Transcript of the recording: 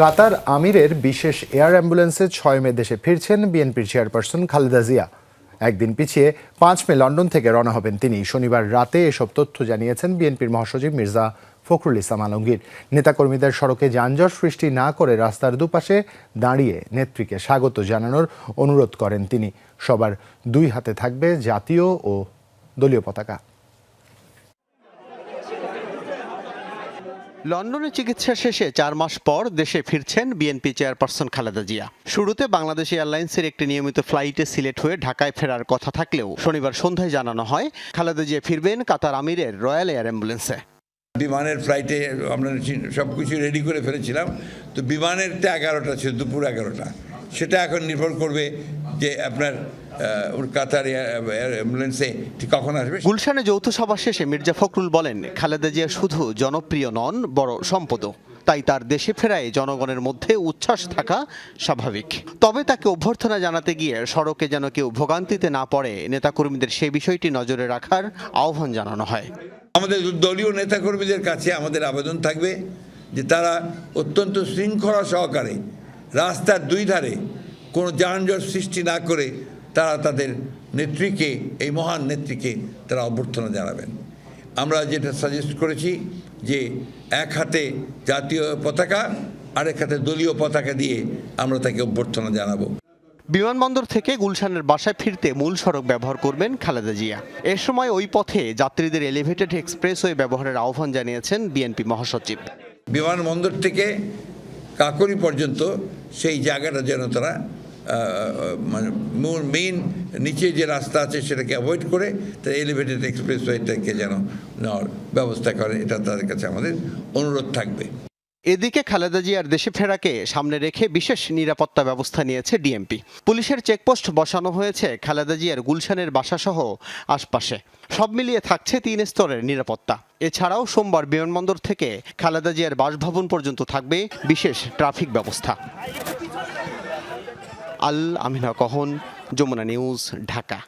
কাতার আমিরের বিশেষ এয়ার অ্যাম্বুলেন্সে ছয় মে দেশে ফিরছেন বিএনপির চেয়ারপারসন খালেদা জিয়া। একদিন পিছিয়ে পাঁচ মে লন্ডন থেকে রওনা হবেন তিনি। শনিবার রাতে এসব তথ্য জানিয়েছেন বিএনপির মহাসচিব মির্জা ফখরুল ইসলাম আলমগীর। নেতাকর্মীদের সড়কে যানজট সৃষ্টি না করে রাস্তার দুপাশে দাঁড়িয়ে নেত্রীকে স্বাগত জানানোর অনুরোধ করেন তিনি। সবার দুই হাতে থাকবে জাতীয় ও দলীয় পতাকা। লন্ডনে চিকিৎসা শেষে চার মাস পর দেশে ফিরছেন বিএনপি চেয়ারপারসন খালেদা জিয়া। শুরুতে বাংলাদেশ এয়ারলাইন্সের একটি নিয়মিত ফ্লাইটে সিলেট হয়ে ঢাকায় ফেরার কথা থাকলেও শনিবার সন্ধ্যায় জানানো হয়, খালেদা জিয়া ফিরবেন কাতার আমিরের রয়্যাল এয়ার অ্যাম্বুলেন্সে। বিমানের ফ্লাইটে আমরা সব কিছু রেডি করে ফেলেছিলাম। তো বিমানের এগারোটা ছিল, দুপুর এগারোটা। সেটা এখন নির্ভর করবে যে আপনার কাতার অ্যাম্বুলেন্সে কখন আসবে। গুলশানে যৌথ সভা শেষে মির্জা ফখরুল বলেন খালেদা জিয়া শুধু জনপ্রিয় নন বড় সম্পদও। তাই তার দেশে ফেরায় জনগণের মধ্যে উচ্ছ্বাস থাকা স্বাভাবিক। তবে তাকে অভ্যর্থনা জানাতে গিয়ে সড়কে যেন কেউ ভোগান্তিতে না পড়ে নেতাকর্মীদের সে বিষয়টি নজরে রাখার আহ্বান জানানো হয়। আমাদের দলীয় নেতাকর্মীদের কাছে আমাদের আবেদন থাকবে যে তারা অত্যন্ত শৃঙ্খলা সহকারে রাস্তার দুই ধারে কোনো যানজট সৃষ্টি না করে তারা তাদের নেত্রীকে এই মহান নেত্রীকে তারা অভ্যর্থনা জানাবেন। আমরা যেটা সাজেস্ট করেছি যে এক হাতে জাতীয় পতাকা আরেক হাতে দলীয় পতাকা দিয়ে আমরা তাকে অভ্যর্থনা জানাব। বিমানবন্দর থেকে গুলশানের বাসায় ফিরতে মূল সড়ক ব্যবহার করবেন খালেদা জিয়া। এ সময় ওই পথে যাত্রীদের এলিভেটেড এক্সপ্রেসওয়ে ব্যবহারের আহ্বান জানিয়েছেন বিএনপি মহাসচিব। বিমানবন্দর থেকে কাকরি পর্যন্ত সেই জায়গাটা যেন তারা মানে মানে মেইন নিচে যে রাস্তা আছে সেটাকে অ্যাভয়েড করে তারা এলিভেটেড এক্সপ্রেসওয়েটাকে যেন নেওয়ার ব্যবস্থা করে, এটা তাদের কাছে আমাদের অনুরোধ থাকবে। এদিকে খালেদা জিয়ার দেশে ফেরাকে সামনে রেখে বিশেষ নিরাপত্তা ব্যবস্থা নিয়েছে ডিএমপি। পুলিশের চেকপোস্ট বসানো হয়েছে খালেদা জিয়ার গুলশানের বাসাসহ আশপাশে। সব মিলিয়ে থাকছে তিন স্তরের নিরাপত্তা। এছাড়াও সোমবার বিমানবন্দর থেকে খালেদা জিয়ার বাসভবন পর্যন্ত থাকবে বিশেষ ট্রাফিক ব্যবস্থা। আল আমিনা কহন, যমুনা নিউজ, ঢাকা।